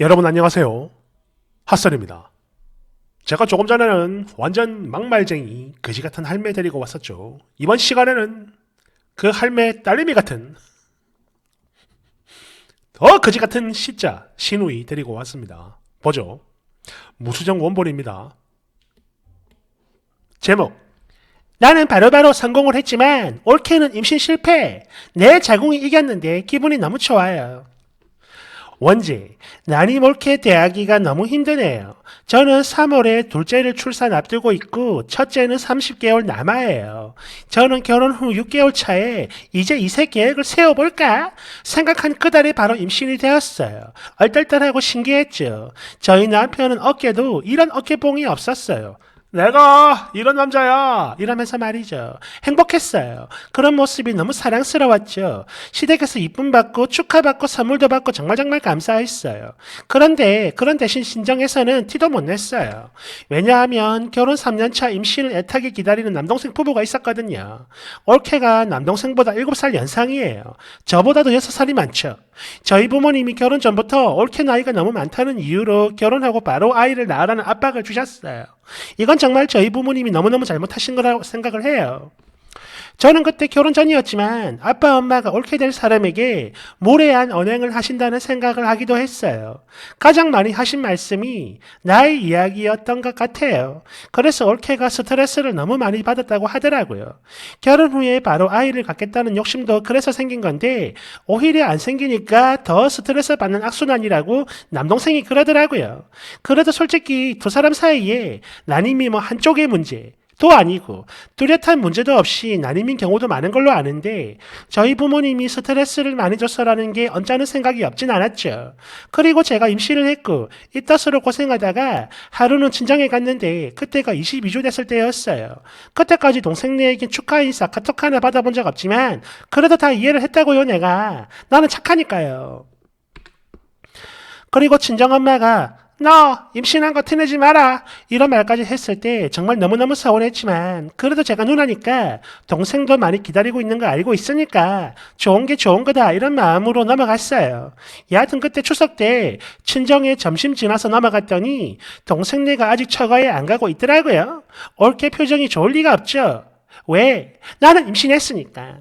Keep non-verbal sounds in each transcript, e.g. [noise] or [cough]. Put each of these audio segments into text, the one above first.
여러분 안녕하세요. 핫설입니다. 제가 조금 전에는 완전 막말쟁이 그지 같은 할매 데리고 왔었죠. 이번 시간에는 그 할매 딸내미 같은 더 그지 같은 시자 신우이 데리고 왔습니다. 보죠. 무수정 원본입니다. 제목 나는 바로바로 성공을 했지만 올케는 임신 실패. 내 자궁이 이겼는데 기분이 너무 좋아요. 원제, 난이 몰케 대하기가 너무 힘드네요. 저는 3월에 둘째를 출산 앞두고 있고 첫째는 30개월 남아예요. 저는 결혼 후 6개월 차에 이제 이세 계획을 세워볼까? 생각한 그달에 바로 임신이 되었어요. 얼떨떨하고 신기했죠. 저희 남편은 어깨도 이런 어깨뽕이 없었어요. 내가 이런 남자야 이러면서 말이죠. 행복했어요. 그런 모습이 너무 사랑스러웠죠. 시댁에서 이쁨 받고 축하받고 선물도 받고 정말 정말 감사했어요. 그런데 그런 대신 신정에서는 티도 못 냈어요. 왜냐하면 결혼 3년차 임신을 애타게 기다리는 남동생 부부가 있었거든요. 올케가 남동생보다 7살 연상이에요. 저보다도 6살이 많죠. 저희 부모님이 결혼 전부터 올케 나이가 너무 많다는 이유로 결혼하고 바로 아이를 낳으라는 압박을 주셨어요. 이건 정말 저희 부모님이 너무너무 잘못하신 거라고 생각을 해요. 저는 그때 결혼 전이었지만 아빠 엄마가 옳게 될 사람에게 모래한 언행을 하신다는 생각을 하기도 했어요. 가장 많이 하신 말씀이 나의 이야기였던 것 같아요. 그래서 올케가 스트레스를 너무 많이 받았다고 하더라고요. 결혼 후에 바로 아이를 갖겠다는 욕심도 그래서 생긴 건데 오히려 안 생기니까 더 스트레스 받는 악순환이라고 남동생이 그러더라고요. 그래도 솔직히 두 사람 사이에 나님이 뭐 한쪽의 문제 도 아니고 뚜렷한 문제도 없이 난임인 경우도 많은 걸로 아는데 저희 부모님이 스트레스를 많이 줬어라는 게 언짢은 생각이 없진 않았죠. 그리고 제가 임신을 했고 이따스로 고생하다가 하루는 친정에 갔는데 그때가 22주 됐을 때였어요. 그때까지 동생네에게 축하 인사 카톡 하나 받아본 적 없지만 그래도 다 이해를 했다고요 내가. 나는 착하니까요. 그리고 친정엄마가 너 임신한 거 티내지 마라 이런 말까지 했을 때 정말 너무너무 서운했지만 그래도 제가 누나니까 동생도 많이 기다리고 있는 거 알고 있으니까 좋은 게 좋은 거다 이런 마음으로 넘어갔어요. 여하튼 그때 추석 때 친정에 점심 지나서 넘어갔더니 동생네가 아직 처가에 안 가고 있더라고요. 올케 표정이 좋을 리가 없죠. 왜? 나는 임신했으니까.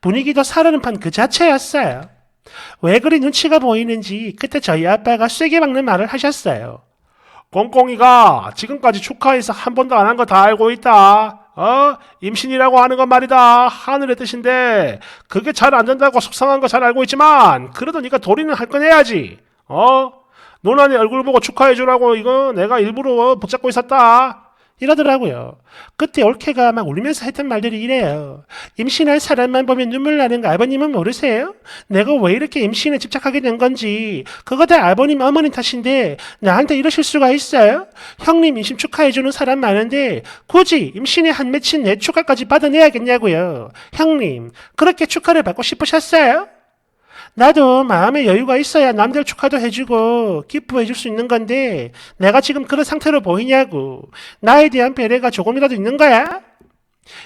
분위기도 사르는 판그 자체였어요. 왜 그리 눈치가 보이는지 그때 저희 아빠가 쐐기 박는 말을 하셨어요. 꽁꽁이가 지금까지 축하해서 한 번도 안 한 거 다 알고 있다. 어? 임신이라고 하는 건 말이다. 하늘의 뜻인데 그게 잘 안 된다고 속상한 거 잘 알고 있지만 그래도 네가 도리는 할 건 해야지. 어? 누나네 얼굴 보고 축하해 주라고 이거 내가 일부러 붙잡고 있었다. 이러더라고요. 그때 올케가 막 울면서 했던 말들이 이래요. 임신할 사람만 보면 눈물 나는 거 아버님은 모르세요? 내가 왜 이렇게 임신에 집착하게 된 건지 그거 다 아버님 어머니 탓인데 나한테 이러실 수가 있어요? 형님 임신 축하해주는 사람 많은데 굳이 임신에 한 맺힌 내 축하까지 받아내야겠냐고요. 형님 그렇게 축하를 받고 싶으셨어요? 나도 마음의 여유가 있어야 남들 축하도 해주고 기뻐해줄 수 있는 건데 내가 지금 그런 상태로 보이냐고 나에 대한 배려가 조금이라도 있는 거야?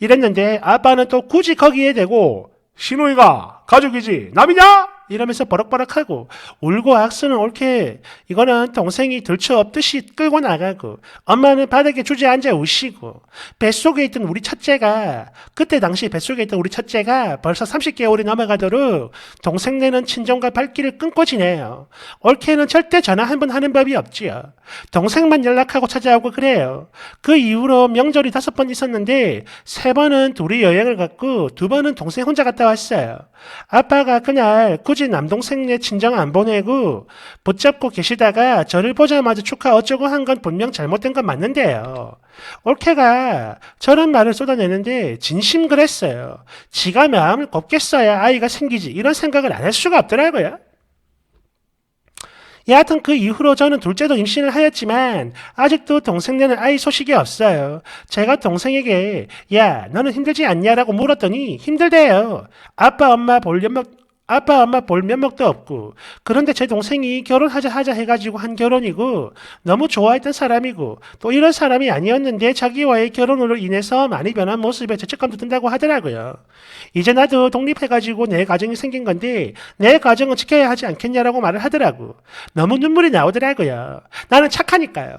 이랬는데 아빠는 또 굳이 거기에 대고 신우이가 가족이지 남이냐? 이러면서 버럭버럭하고 울고 악수는 옳게 이거는 동생이 들쳐 없듯이 끌고 나가고 엄마는 바닥에 주저앉아 우시고 뱃속에 있던 우리 첫째가 그때 당시 뱃속에 있던 우리 첫째가 벌써 30개월이 넘어가도록 동생네는 친정과 발길을 끊고 지내요. 옳게는 절대 전화 한 번 하는 법이 없지요. 동생만 연락하고 찾아오고 그래요. 그 이후로 명절이 다섯 번 있었는데 세 번은 둘이 여행을 갔고 두 번은 동생 혼자 갔다 왔어요. 아빠가 그날 굳이 남동생네 친정 안 보내고 붙잡고 계시다가 저를 보자마자 축하 어쩌고 한 건 분명 잘못된 건 맞는데요. 올케가 저런 말을 쏟아내는데 진심 그랬어요. 지가 마음을 곱게 써야 아이가 생기지 이런 생각을 안 할 수가 없더라고요. 여하튼 그 이후로 저는 둘째도 임신을 하였지만 아직도 동생네는 아이 소식이 없어요. 제가 동생에게 야 너는 힘들지 않냐라고 물었더니 힘들대요. 아빠 엄마 보려면 아빠 엄마 볼 면목도 없고 그런데 제 동생이 결혼하자 하자 해가지고 한 결혼이고 너무 좋아했던 사람이고 또 이런 사람이 아니었는데 자기와의 결혼으로 인해서 많이 변한 모습에 죄책감도 든다고 하더라고요. 이제 나도 독립해가지고 내 가정이 생긴 건데 내 가정은 지켜야 하지 않겠냐라고 말을 하더라고. 너무 눈물이 나오더라고요. 나는 착하니까요.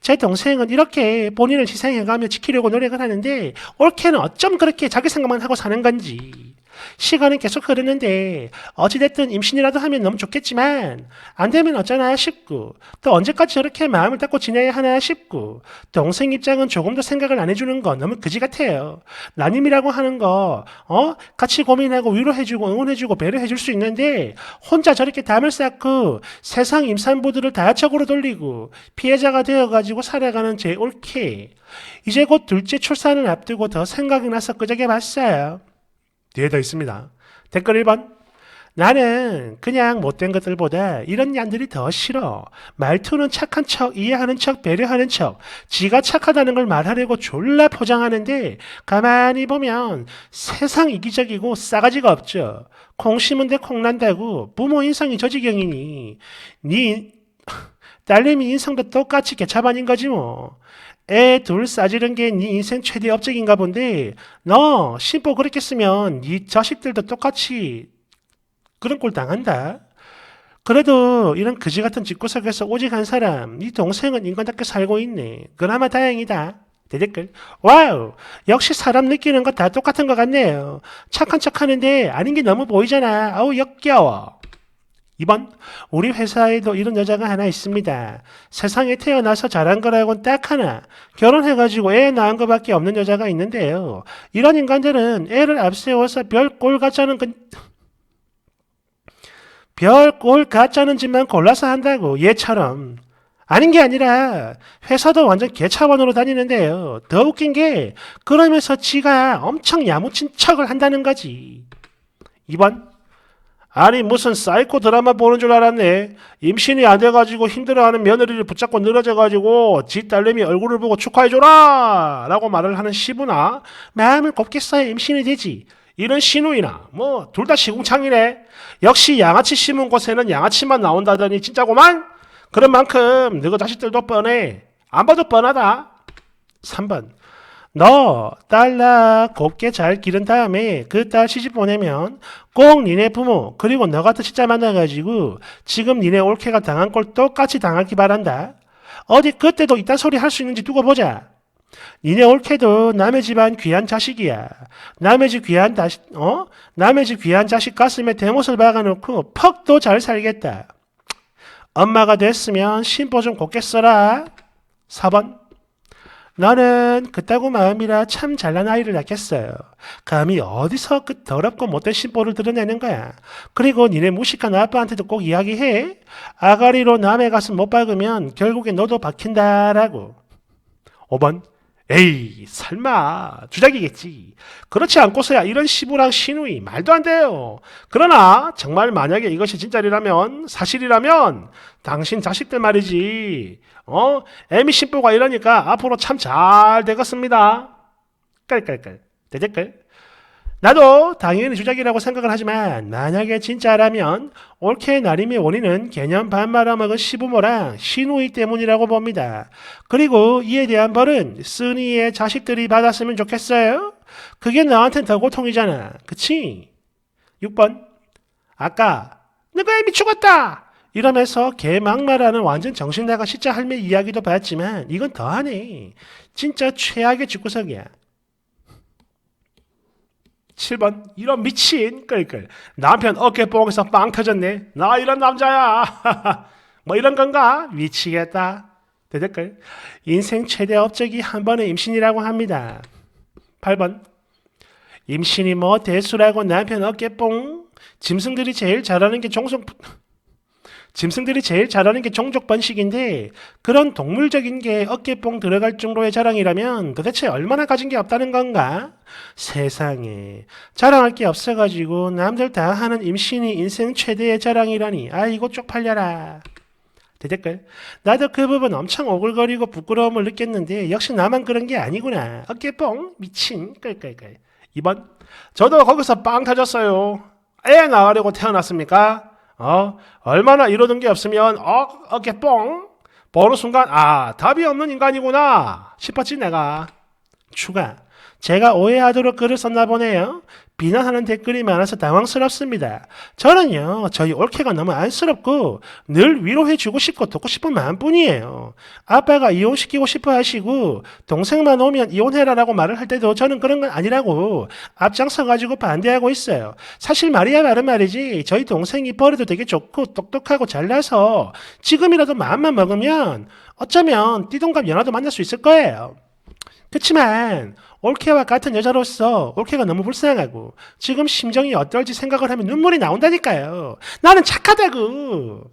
제 동생은 이렇게 본인을 희생해가며 지키려고 노력을 하는데 올케는 어쩜 그렇게 자기 생각만 하고 사는 건지. 시간은 계속 흐르는데 어찌됐든 임신이라도 하면 너무 좋겠지만 안 되면 어쩌나 싶고 또 언제까지 저렇게 마음을 닫고 지내야 하나 싶고 동생 입장은 조금 더 생각을 안 해주는 건 너무 그지 같아요. 난임이라고 하는 거 어? 같이 고민하고 위로해주고 응원해주고 배려해줄 수 있는데 혼자 저렇게 담을 쌓고 세상 임산부들을 다적으로 돌리고 피해자가 되어가지고 살아가는 제 올케 이제 곧 둘째 출산을 앞두고 더 생각이 나서 끄적여 봤어요. 뒤에 더 있습니다. 댓글 1번. 나는 그냥 못된 것들보다 이런 얀들이 더 싫어. 말투는 착한 척, 이해하는 척, 배려하는 척. 지가 착하다는 걸 말하려고 졸라 포장하는데 가만히 보면 세상 이기적이고 싸가지가 없죠. 콩 심은 데 콩 난다고 부모 인성이 저 지경이니 네 딸내미 인성도 똑같이 개차반인 거지 뭐. 애 둘 싸지른 게 네 인생 최대 업적인가 본데 너 심보 그렇게 쓰면 네 자식들도 똑같이 그런 꼴 당한다. 그래도 이런 그지 같은 집구석에서 오직 한 사람, 네 동생은 인간답게 살고 있네. 그나마 다행이다. 대댓글. 와우! 역시 사람 느끼는 거 다 똑같은 것 같네요. 착한 척 하는데 아닌 게 너무 보이잖아. 아우, 역겨워. 2번, 우리 회사에도 이런 여자가 하나 있습니다. 세상에 태어나서 잘한 거라고는 딱 하나. 결혼해가지고 애 낳은 거밖에 없는 여자가 있는데요. 이런 인간들은 애를 앞세워서 별 꼴 같자는 건, 별꼴 같자는 짓만 골라서 한다고, 얘처럼. 아닌 게 아니라 회사도 완전 개차원으로 다니는데요. 더 웃긴 게 그러면서 지가 엄청 야무친 척을 한다는 거지. 2번, 아니 무슨 사이코 드라마 보는 줄 알았네. 임신이 안 돼가지고 힘들어하는 며느리를 붙잡고 늘어져가지고 지 딸내미 얼굴을 보고 축하해줘라 라고 말을 하는 시부나 마음을 곱게 써야 임신이 되지. 이런 신우이나 뭐 둘 다 시궁창이네. 역시 양아치 심은 곳에는 양아치만 나온다더니 진짜고만. 그런 만큼 너희 자식들도 뻔해. 안 봐도 뻔하다. 3번 너딸 낳아 곱게 잘 기른 다음에 그 딸 시집 보내면 꼭 니네 부모 그리고 너 같은 시자 만나가지고 지금 니네 올케가 당한 꼴 똑같이 당하기 바란다. 어디 그때도 이딴 소리 할 수 있는지 두고 보자. 니네 올케도 남의 집안 귀한 자식이야. 남의 집 귀한 자식, 어? 남의 집 귀한 자식 가슴에 대못을 박아놓고 퍽도 잘 살겠다. 엄마가 됐으면 신보 좀 곱게 써라. 4번. 너는 그따구 마음이라 참 잘난 아이를 낳겠어요. 감히 어디서 그 더럽고 못된 신보를 드러내는 거야. 그리고 니네 무식한 아빠한테도 꼭 이야기해. 아가리로 남의 가슴 못 박으면 결국에 너도 박힌다라고. 5번. 에이, 설마, 주작이겠지. 그렇지 않고서야 이런 시부랑 신우이, 말도 안 돼요. 그러나, 정말 만약에 이것이 진짜리라면, 사실이라면, 당신 자식들 말이지. 어? 애미 신부가 이러니까 앞으로 참 잘 되겠습니다. 깔깔깔. 대댓글. 나도 당연히 주작이라고 생각을 하지만 만약에 진짜라면 올케 나림의 원인은 개념 반 말아먹은 시부모랑 신우이 때문이라고 봅니다. 그리고 이에 대한 벌은 쓰니의 자식들이 받았으면 좋겠어요? 그게 너한텐 더 고통이잖아. 그치? 6번 아까 내가 애미 죽었다! 이러면서 개막말하는 완전 정신나간 시자 할매 이야기도 봤지만 이건 더하네. 진짜 최악의 집구석이야. 7번 이런 미친 끌끌. 남편 어깨 뽕에서 빵 터졌네. 나 이런 남자야. [laughs] 뭐 이런 건가? 미치겠다. 대댓글 인생 최대 업적이 한 번의 임신이라고 합니다. 8번. 임신이 뭐 대수라고 남편 어깨 뽕. 짐승들이 제일 잘하는 게 종속 짐승들이 제일 잘하는 게 종족 번식인데 그런 동물적인 게 어깨뽕 들어갈 정도의 자랑이라면 도대체 얼마나 가진 게 없다는 건가? 세상에 자랑할 게 없어가지고 남들 다 하는 임신이 인생 최대의 자랑이라니 아이고 쪽팔려라. 대댓글 나도 그 부분 엄청 오글거리고 부끄러움을 느꼈는데 역시 나만 그런 게 아니구나. 어깨뽕 미친 끌끌끌. 2번 저도 거기서 빵 터졌어요. 애 낳으려고 태어났습니까? 어? 얼마나 이러던 게 없으면 어, 어깨 뽕? 보는 순간 아 답이 없는 인간이구나 싶었지 내가. 추가 제가 오해하도록 글을 썼나 보네요. 비난하는 댓글이 많아서 당황스럽습니다. 저는요 저희 올케가 너무 안쓰럽고 늘 위로해주고 싶고 돕고 싶은 마음뿐이에요. 아빠가 이혼시키고 싶어 하시고 동생만 오면 이혼해라라고 말을 할 때도 저는 그런 건 아니라고 앞장서가지고 반대하고 있어요. 사실 말이야 말은 말이지 저희 동생이 버려도 되게 좋고 똑똑하고 잘나서 지금이라도 마음만 먹으면 어쩌면 띠동갑 연하도 만날 수 있을 거예요. 그치만 올케와 같은 여자로서 올케가 너무 불쌍하고 지금 심정이 어떨지 생각을 하면 눈물이 나온다니까요. 나는 착하다고.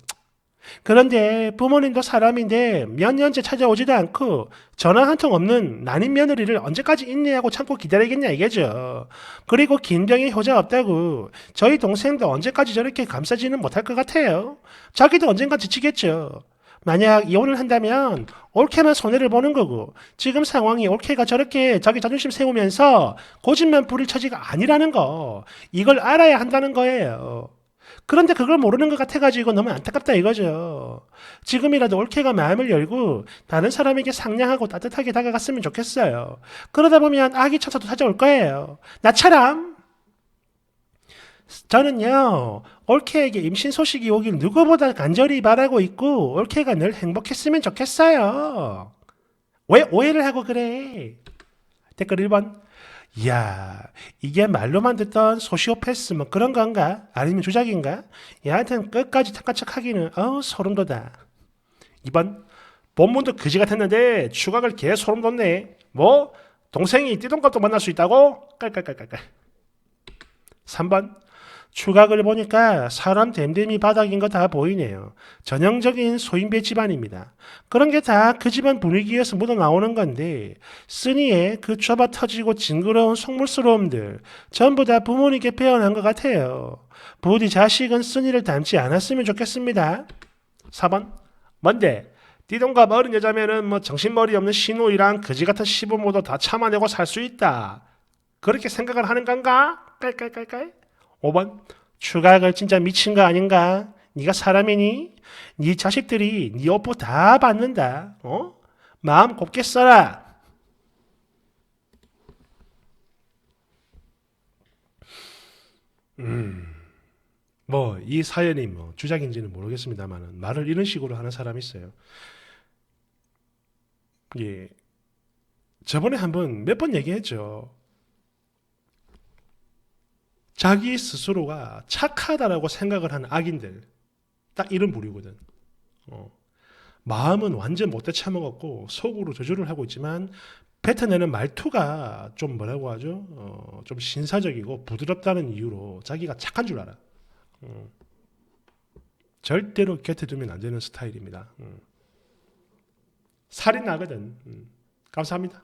그런데 부모님도 사람인데 몇 년째 찾아오지도 않고 전화 한 통 없는 난임 며느리를 언제까지 인내하고 참고 기다리겠냐 이게죠. 그리고 김병희 효자 없다고 저희 동생도 언제까지 저렇게 감싸지는 못할 것 같아요. 자기도 언젠가 지치겠죠. 만약 이혼을 한다면 올케만 손해를 보는 거고 지금 상황이 올케가 저렇게 자기 자존심 세우면서 고집만 부릴 처지가 아니라는 거 이걸 알아야 한다는 거예요. 그런데 그걸 모르는 것 같아가지고 너무 안타깝다 이거죠. 지금이라도 올케가 마음을 열고 다른 사람에게 상냥하고 따뜻하게 다가갔으면 좋겠어요. 그러다 보면 아기 천사도 찾아올 거예요. 나처럼. 저는요, 올케에게 임신 소식이 오길 누구보다 간절히 바라고 있고, 올케가 늘 행복했으면 좋겠어요. 왜 오해를 하고 그래? 댓글 1번. 이야, 이게 말로만 듣던 소시오패스 뭐 그런 건가? 아니면 주작인가? 여하튼 끝까지 착한 척 하기는 어우 소름 돋아. 2번. 본문도 그지 같았는데 추각을 개 소름 돋네. 뭐? 동생이 띠동갑도 만날 수 있다고? 깔깔깔깔깔. 3번. 추각을 보니까 사람 댐댐이 바닥인 거 다 보이네요. 전형적인 소인배 집안입니다. 그런 게 다 그 집안 분위기에서 묻어 나오는 건데 쓰니의 그 좁아 터지고 징그러운 속물스러움들 전부 다 부모님께 배어난 것 같아요. 부디 자식은 쓰니를 닮지 않았으면 좋겠습니다. 4번 뭔데? 띠동갑 어린 여자면은 뭐 정신머리 없는 신우이랑 그지 같은 시부모도 다 참아내고 살 수 있다. 그렇게 생각을 하는 건가? 깔깔깔깔. 5번 추각을 진짜 미친 거 아닌가? 네가 사람이니? 네 자식들이 네 업보 다 받는다. 어? 마음 곱게 써라. 음. 뭐이 사연이 뭐 주작인지는 모르겠습니다만 말을 이런 식으로 하는 사람이 있어요. 예. 저번에 한 번 몇 번 얘기했죠. 자기 스스로가 착하다라고 생각을 하는 악인들 딱 이런 부류거든. 어. 마음은 완전 못돼 처먹었고 속으로 저주를 하고 있지만 뱉어내는 말투가 좀 뭐라고 하죠? 어, 좀 신사적이고 부드럽다는 이유로 자기가 착한 줄 알아. 어. 절대로 곁에 두면 안 되는 스타일입니다. 음. 살이 나거든. 음. 감사합니다.